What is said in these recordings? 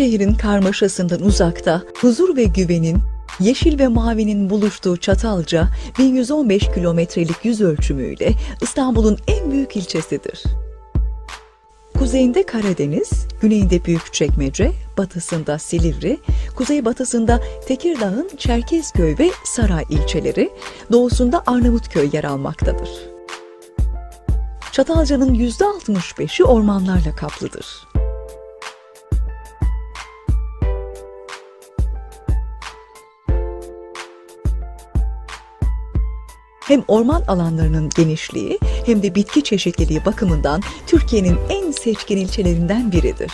şehrin karmaşasından uzakta, huzur ve güvenin, yeşil ve mavinin buluştuğu Çatalca, 1115 kilometrelik yüz ölçümüyle İstanbul'un en büyük ilçesidir. Kuzeyinde Karadeniz, güneyinde Büyükçekmece, batısında Silivri, kuzeybatısında Tekirdağ'ın Çerkezköy ve Saray ilçeleri, doğusunda Arnavutköy yer almaktadır. Çatalca'nın %65'i ormanlarla kaplıdır. Hem orman alanlarının genişliği hem de bitki çeşitliliği bakımından Türkiye'nin en seçkin ilçelerinden biridir.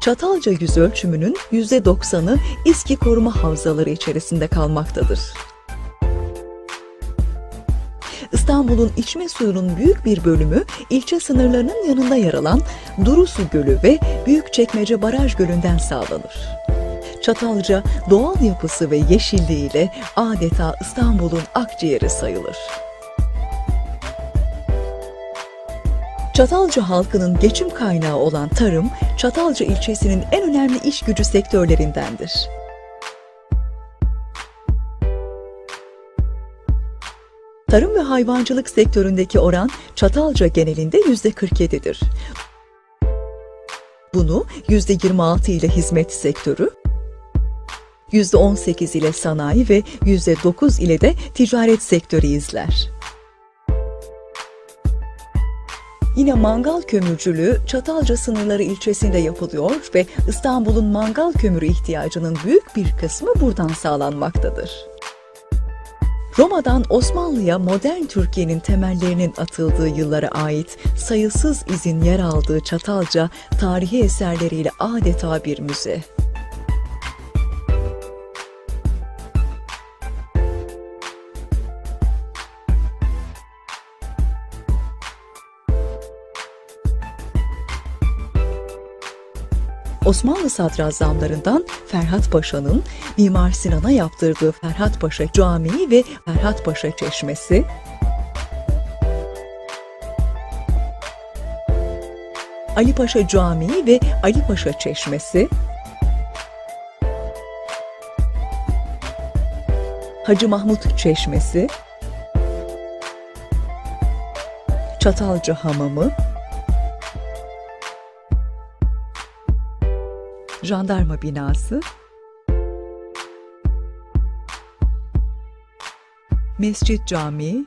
Çatalca yüz ölçümünün %90'ı İSKİ koruma havzaları içerisinde kalmaktadır. İstanbul'un içme suyunun büyük bir bölümü ilçe sınırlarının yanında yer alan Durusu Gölü ve Büyükçekmece Baraj Gölü'nden sağlanır. Çatalca doğal yapısı ve yeşilliğiyle adeta İstanbul'un akciğeri sayılır. Çatalca halkının geçim kaynağı olan tarım, Çatalca ilçesinin en önemli iş gücü sektörlerindendir. Tarım ve hayvancılık sektöründeki oran Çatalca genelinde %47'dir. Bunu %26 ile hizmet sektörü, %18 ile sanayi ve %9 ile de ticaret sektörü izler. Yine mangal kömürcülüğü Çatalca sınırları ilçesinde yapılıyor ve İstanbul'un mangal kömürü ihtiyacının büyük bir kısmı buradan sağlanmaktadır. Roma'dan Osmanlı'ya modern Türkiye'nin temellerinin atıldığı yıllara ait sayısız izin yer aldığı Çatalca tarihi eserleriyle adeta bir müze. Osmanlı sadrazamlarından Ferhat Paşa'nın Mimar Sinan'a yaptırdığı Ferhat Paşa Camii ve Ferhat Paşa Çeşmesi, Ali Paşa Camii ve Ali Paşa Çeşmesi, Hacı Mahmut Çeşmesi, Çatalca Hamamı, jandarma binası, Mescit Camii,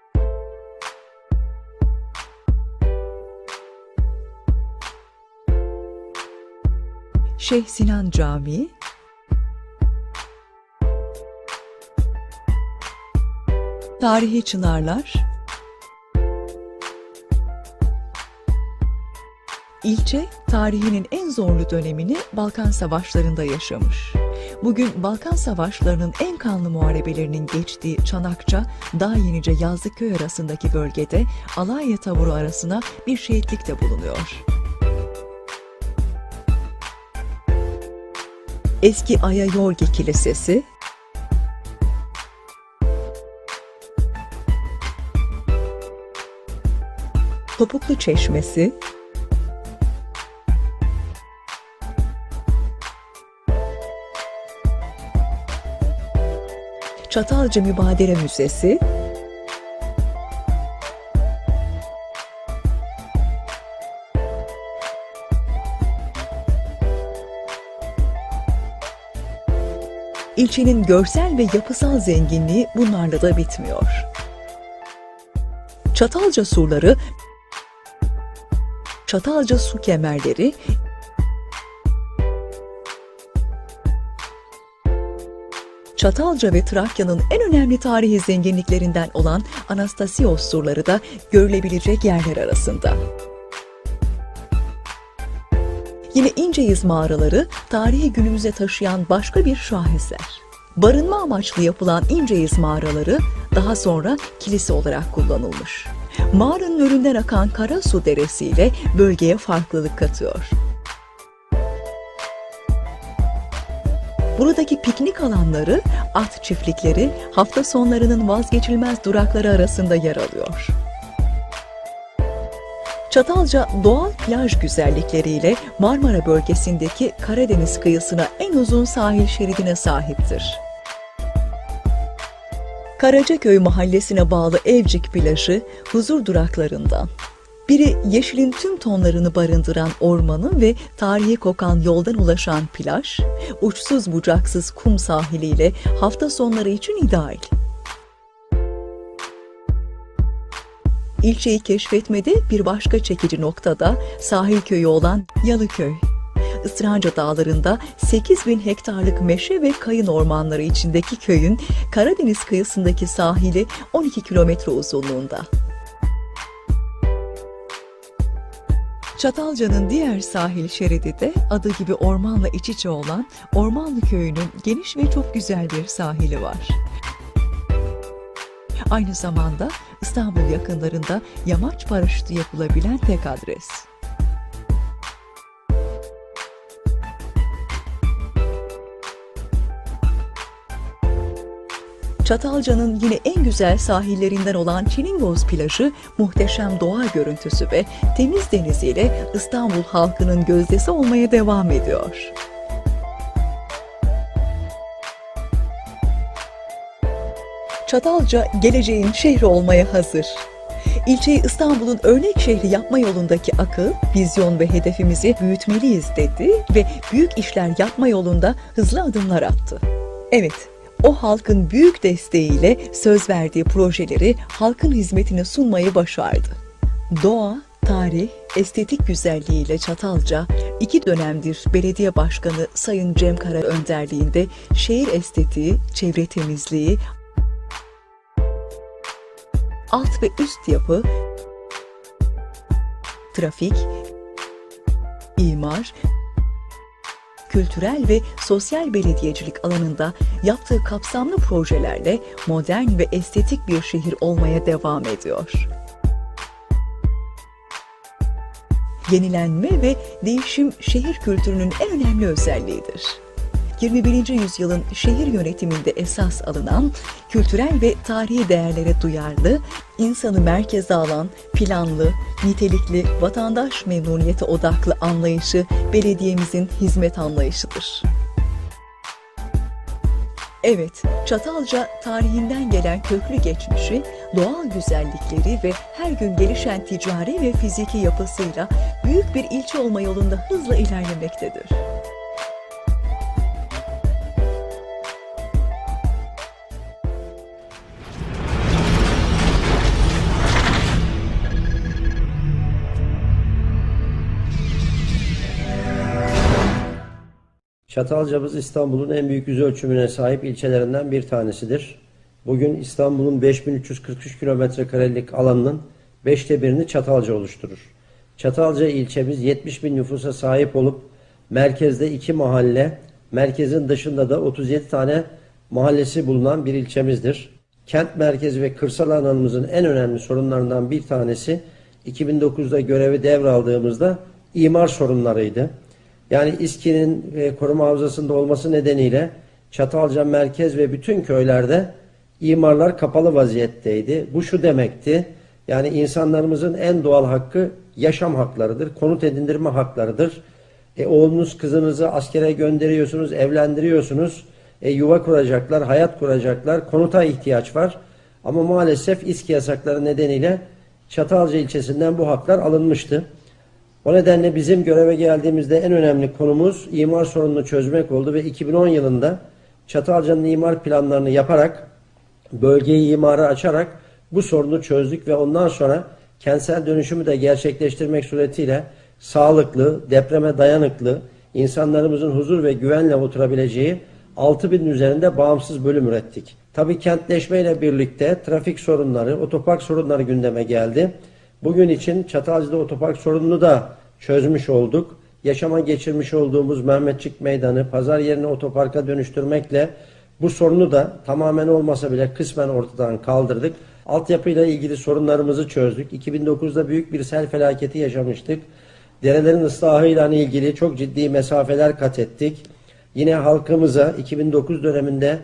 Şeyh Sinan Camii, Tarihi Çınarlar, İlçe, tarihinin en zorlu dönemini Balkan Savaşları'nda yaşamış. Bugün Balkan Savaşları'nın en kanlı muharebelerinin geçtiği Çanakça, Dağ Yenice Yazlıköy arasındaki bölgede Alanya tavuru arasına bir şehitlik de bulunuyor. Eski Aya Yorgi Kilisesi, Topuklu Çeşmesi, Çatalca Mübadele Müzesi, İlçenin görsel ve yapısal zenginliği bunlarla da bitmiyor. Çatalca surları, Çatalca su kemerleri, Çatalca ve Trakya'nın en önemli tarihi zenginliklerinden olan Anastasios surları da görülebilecek yerler arasında. Yine İnceyiz mağaraları tarihi günümüze taşıyan başka bir şaheser. Barınma amaçlı yapılan İnceyiz mağaraları daha sonra kilise olarak kullanılmış. Mağaranın önünden akan Karasu Deresi ile bölgeye farklılık katıyor. Buradaki piknik alanları, at çiftlikleri hafta sonlarının vazgeçilmez durakları arasında yer alıyor. Çatalca doğal plaj güzellikleriyle Marmara bölgesindeki Karadeniz kıyısına en uzun sahil şeridine sahiptir. Karacaköy mahallesine bağlı Evcik plajı huzur duraklarından. Biri yeşilin tüm tonlarını barındıran ormanı ve tarihi kokan yoldan ulaşan plaj, uçsuz bucaksız kum sahiliyle hafta sonları için ideal. İlçeyi keşfetmede bir başka çekici noktada sahil köyü olan Yalıköy. Isranca Dağları'nda 8 bin hektarlık meşe ve kayın ormanları içindeki köyün Karadeniz kıyısındaki sahili 12 kilometre uzunluğunda. Çatalca'nın diğer sahil şeridi de adı gibi ormanla iç içe olan Ormanlı Köyü'nün geniş ve çok güzel bir sahili var. Aynı zamanda İstanbul yakınlarında yamaç paraşütü yapılabilen tek adres. Çatalca'nın yine en güzel sahillerinden olan Çilingoz plajı muhteşem doğa görüntüsü ve temiz deniziyle İstanbul halkının gözdesi olmaya devam ediyor. Çatalca geleceğin şehri olmaya hazır. İlçeyi İstanbul'un örnek şehri yapma yolundaki akıl, vizyon ve hedefimizi büyütmeliyiz dedi ve büyük işler yapma yolunda hızlı adımlar attı. Evet, o halkın büyük desteğiyle söz verdiği projeleri halkın hizmetine sunmayı başardı. Doğa, tarih, estetik güzelliğiyle Çatalca iki dönemdir belediye başkanı Sayın Cem Kara önderliğinde şehir estetiği, çevre temizliği, alt ve üst yapı, trafik, imar, kültürel ve sosyal belediyecilik alanında yaptığı kapsamlı projelerle modern ve estetik bir şehir olmaya devam ediyor. Yenilenme ve değişim şehir kültürünün en önemli özelliğidir. 21. yüzyılın şehir yönetiminde esas alınan kültürel ve tarihi değerlere duyarlı, insanı merkeze alan planlı, nitelikli, vatandaş memnuniyeti odaklı anlayışı belediyemizin hizmet anlayışıdır. Evet, Çatalca tarihinden gelen köklü geçmişi, doğal güzellikleri ve her gün gelişen ticari ve fiziki yapısıyla büyük bir ilçe olma yolunda hızla ilerlemektedir. Çatalcamız İstanbul'un en büyük yüz ölçümüne sahip ilçelerinden bir tanesidir. Bugün İstanbul'un 5343 kilometre karelik alanının beşte birini Çatalca oluşturur. Çatalca ilçemiz 70 bin nüfusa sahip olup merkezde iki mahalle, merkezin dışında da 37 tane mahallesi bulunan bir ilçemizdir. Kent merkezi ve kırsal alanımızın en önemli sorunlarından bir tanesi 2009'da görevi devraldığımızda imar sorunlarıydı. Yani İSKİ'nin e, koruma havzasında olması nedeniyle Çatalca merkez ve bütün köylerde imarlar kapalı vaziyetteydi. Bu şu demekti. Yani insanlarımızın en doğal hakkı yaşam haklarıdır. Konut edindirme haklarıdır. E, oğlunuz kızınızı askere gönderiyorsunuz, evlendiriyorsunuz. E, yuva kuracaklar, hayat kuracaklar. Konuta ihtiyaç var. Ama maalesef İSKİ yasakları nedeniyle Çatalca ilçesinden bu haklar alınmıştı. O nedenle bizim göreve geldiğimizde en önemli konumuz imar sorununu çözmek oldu ve 2010 yılında Çatalca'nın imar planlarını yaparak bölgeyi imara açarak bu sorunu çözdük ve ondan sonra kentsel dönüşümü de gerçekleştirmek suretiyle sağlıklı, depreme dayanıklı, insanlarımızın huzur ve güvenle oturabileceği 6000 üzerinde bağımsız bölüm ürettik. Tabii kentleşmeyle birlikte trafik sorunları, otopark sorunları gündeme geldi. Bugün için Çatalca'da otopark sorununu da çözmüş olduk. Yaşama geçirmiş olduğumuz Mehmetçik Meydanı pazar yerine otoparka dönüştürmekle bu sorunu da tamamen olmasa bile kısmen ortadan kaldırdık. Altyapıyla ilgili sorunlarımızı çözdük. 2009'da büyük bir sel felaketi yaşamıştık. Derelerin ıslahıyla ilgili çok ciddi mesafeler kat ettik. Yine halkımıza 2009 döneminde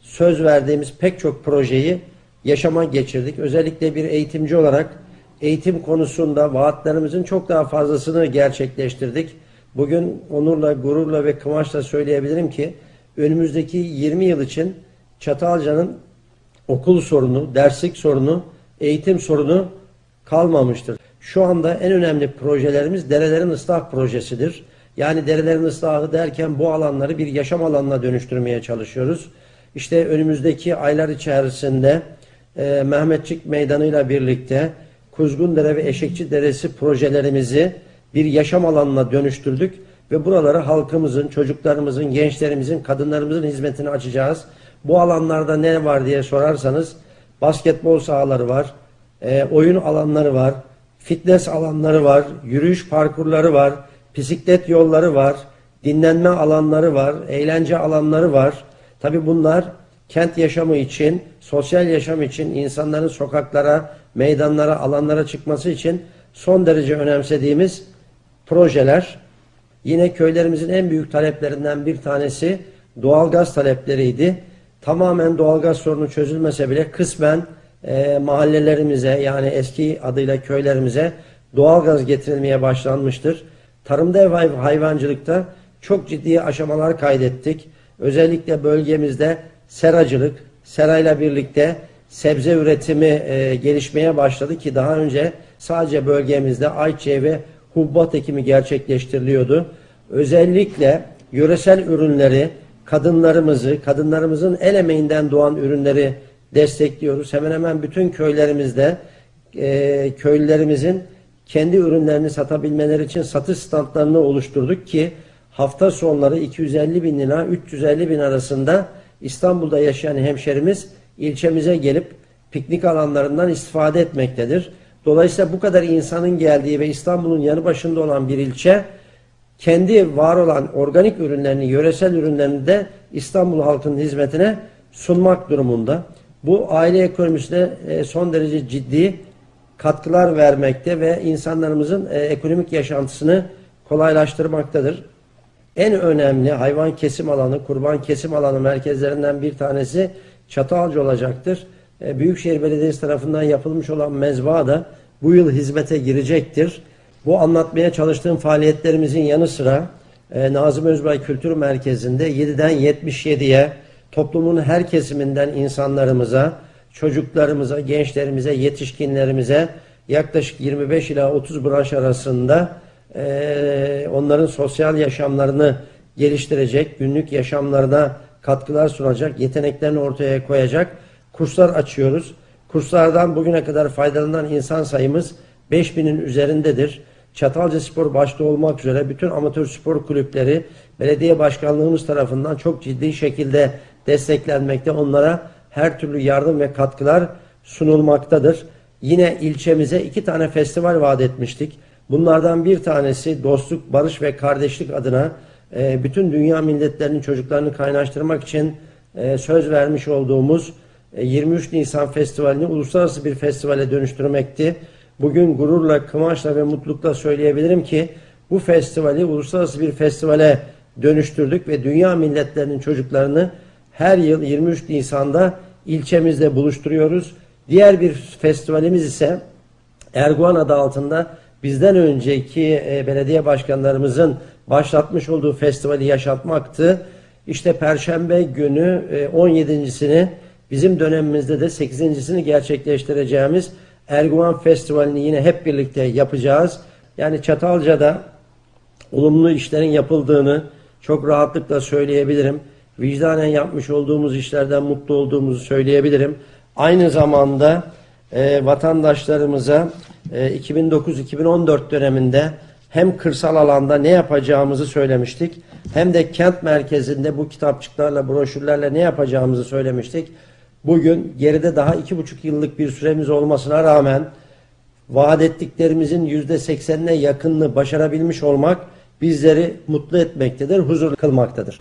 söz verdiğimiz pek çok projeyi yaşama geçirdik. Özellikle bir eğitimci olarak eğitim konusunda vaatlerimizin çok daha fazlasını gerçekleştirdik. Bugün onurla, gururla ve kıvançla söyleyebilirim ki önümüzdeki 20 yıl için Çatalca'nın okul sorunu, derslik sorunu, eğitim sorunu kalmamıştır. Şu anda en önemli projelerimiz derelerin ıslah projesidir. Yani derelerin ıslahı derken bu alanları bir yaşam alanına dönüştürmeye çalışıyoruz. İşte önümüzdeki aylar içerisinde e, Mehmetçik Meydanı ile birlikte Kuzgundere ve Eşekçi Deresi projelerimizi bir yaşam alanına dönüştürdük ve buraları halkımızın, çocuklarımızın, gençlerimizin, kadınlarımızın hizmetine açacağız. Bu alanlarda ne var diye sorarsanız basketbol sahaları var, e, oyun alanları var, fitness alanları var, yürüyüş parkurları var, bisiklet yolları var, dinlenme alanları var, eğlence alanları var. Tabi bunlar kent yaşamı için, sosyal yaşam için, insanların sokaklara, meydanlara, alanlara çıkması için son derece önemsediğimiz projeler. Yine köylerimizin en büyük taleplerinden bir tanesi doğalgaz talepleriydi. Tamamen doğalgaz sorunu çözülmese bile kısmen e, mahallelerimize yani eski adıyla köylerimize doğalgaz getirilmeye başlanmıştır. Tarımda ve hayvancılıkta çok ciddi aşamalar kaydettik. Özellikle bölgemizde seracılık, serayla birlikte sebze üretimi e, gelişmeye başladı ki daha önce sadece bölgemizde ayçiçeği ve hubbat ekimi gerçekleştiriliyordu. Özellikle yöresel ürünleri, kadınlarımızı, kadınlarımızın el emeğinden doğan ürünleri destekliyoruz. Hemen hemen bütün köylerimizde e, köylülerimizin kendi ürünlerini satabilmeleri için satış standlarını oluşturduk ki hafta sonları 250 bin lira 350 bin arasında İstanbul'da yaşayan hemşerimiz ilçemize gelip piknik alanlarından istifade etmektedir. Dolayısıyla bu kadar insanın geldiği ve İstanbul'un yanı başında olan bir ilçe kendi var olan organik ürünlerini, yöresel ürünlerini de İstanbul halkının hizmetine sunmak durumunda. Bu aile ekonomisine e, son derece ciddi katkılar vermekte ve insanlarımızın e, ekonomik yaşantısını kolaylaştırmaktadır. En önemli hayvan kesim alanı, kurban kesim alanı merkezlerinden bir tanesi Çatalca olacaktır. E, Büyükşehir Belediyesi tarafından yapılmış olan mezba da bu yıl hizmete girecektir. Bu anlatmaya çalıştığım faaliyetlerimizin yanı sıra e, Nazım Özbay Kültür Merkezi'nde 7'den 77'ye toplumun her kesiminden insanlarımıza, çocuklarımıza, gençlerimize, yetişkinlerimize yaklaşık 25 ila 30 branş arasında e, onların sosyal yaşamlarını geliştirecek, günlük yaşamlarına katkılar sunacak, yeteneklerini ortaya koyacak kurslar açıyoruz. Kurslardan bugüne kadar faydalanan insan sayımız 5000'in üzerindedir. Çatalca Spor başta olmak üzere bütün amatör spor kulüpleri belediye başkanlığımız tarafından çok ciddi şekilde desteklenmekte. Onlara her türlü yardım ve katkılar sunulmaktadır. Yine ilçemize iki tane festival vaat etmiştik. Bunlardan bir tanesi dostluk, barış ve kardeşlik adına e, bütün dünya milletlerinin çocuklarını kaynaştırmak için e, söz vermiş olduğumuz e, 23 Nisan Festivali'ni uluslararası bir festivale dönüştürmekti. Bugün gururla, kıvançla ve mutlulukla söyleyebilirim ki bu festivali uluslararası bir festivale dönüştürdük ve dünya milletlerinin çocuklarını her yıl 23 Nisan'da ilçemizde buluşturuyoruz. Diğer bir festivalimiz ise Erguvan adı altında bizden önceki e, belediye başkanlarımızın başlatmış olduğu festivali yaşatmaktı. İşte Perşembe günü e, 17.sini bizim dönemimizde de 8.sini gerçekleştireceğimiz Erguvan Festivali'ni yine hep birlikte yapacağız. Yani Çatalca'da olumlu işlerin yapıldığını çok rahatlıkla söyleyebilirim. Vicdanen yapmış olduğumuz işlerden mutlu olduğumuzu söyleyebilirim. Aynı zamanda e, vatandaşlarımıza e, 2009-2014 döneminde hem kırsal alanda ne yapacağımızı söylemiştik. Hem de kent merkezinde bu kitapçıklarla, broşürlerle ne yapacağımızı söylemiştik. Bugün geride daha iki buçuk yıllık bir süremiz olmasına rağmen vaat ettiklerimizin yüzde seksenine yakınını başarabilmiş olmak bizleri mutlu etmektedir, huzur kılmaktadır.